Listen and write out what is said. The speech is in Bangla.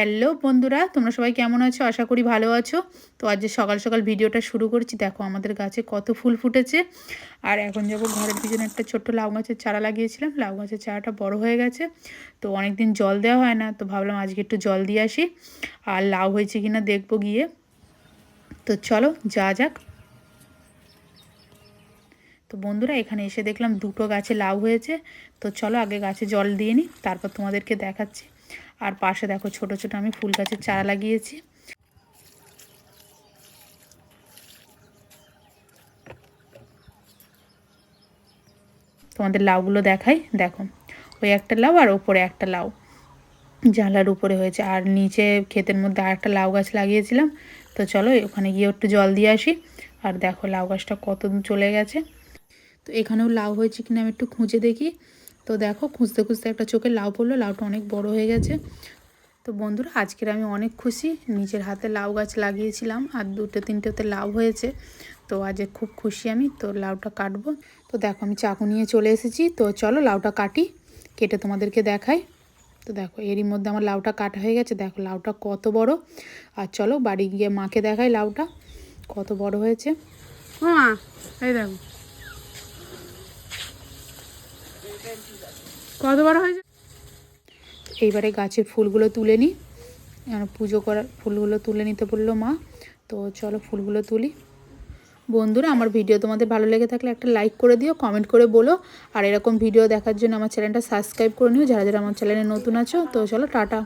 হ্যালো বন্ধুরা, তোমরা সবাই কেমন আছো? আশা করি ভালো আছো। তো আজ যে সকাল সকাল ভিডিওটা শুরু করছি, দেখো আমাদের গাছে কত ফুল ফুটেছে। আর এখন যাব ঘরের পিছনে একটা ছোট্ট লাউ গাছের চারা লাগিয়েছিলাম। লাউ গাছের চারাটা বড় হয়ে গেছে, তো অনেক দিন জল দেওয়া হয় না, তো ভাবলাম আজকে একটু জল দিয়ে আসি। আর লাউ হয়েছে কিনা দেখব গিয়ে। তো চলো যা যাক। তো বন্ধুরা, এখানে এসে দেখলাম দুটো গাছে লাউ হয়েছে। তো চলো আগে গাছে জল দিয়ে নিই, তারপর তোমাদেরকে দেখাচ্ছি। আর পাশে দেখো ছোট ছোট আমি ফুল গাছের চারা লাগিয়েছি। তোমাদের লাউগুলো দেখাই। দেখো, ওই একটা লাউ আর ওপরে একটা লাউ। জানলার উপরে হয়েছে। আর নিচে ক্ষেতের মধ্যে আর একটা লাউ গাছ লাগিয়েছিলাম। তো চলো, ওখানে গিয়ে একটু জল দিয়ে আসি। আর দেখো লাউ গাছটা কত চলে গেছে। তো এখানেও লাউ হয়েছে কিনা আমি একটু খুঁজে দেখি। তো দেখো, খুঁজতে খুঁজতে একটা চোখে লাউ পড়ল, লাউটা অনেক বড় হয়ে গেছে। তো বন্ধুরা, আজকের আমি অনেক খুশি। নিজের হাতে লাউ গাছ লাগিয়েছিলাম, আর দুটো তিনটেতে লাউ হয়েছে। তো আজ খুব খুশি আমি, তো লাউটা কাটবো। তো দেখো, আমি চাকু নিয়ে চলে এসেছি। তো চলো, লাউটা কাটি, কেটে তোমাদেরকে দেখাই। তো দেখো, এরই মধ্যে আমার লাউটা কাটা হয়ে গেছে। দেখো, লাউটা কত বড়। আর চলো, বাড়ি গিয়ে মাকে দেখাই লাউটা, কত বড় হয়েছে। মা, এই দেখো। কত বড় হয়েছে? এইবারে গাছের ফুলগুলো তুলে নিই। পুজো করার ফুলগুলো তুলে নিতে বলল মা। তো চলো ফুলগুলো তুলি। বন্ধুরা, আমার ভিডিও তোমাদের ভালো লেগে থাকলে একটা লাইক করে দিও কমেন্ট করে বলো। আর এরকম ভিডিও দেখার জন্য আমার চ্যানেলটা সাবস্ক্রাইব করে নিও, যারা যারা আমার চ্যানেলে নতুন আছো, তো চলো টাটা।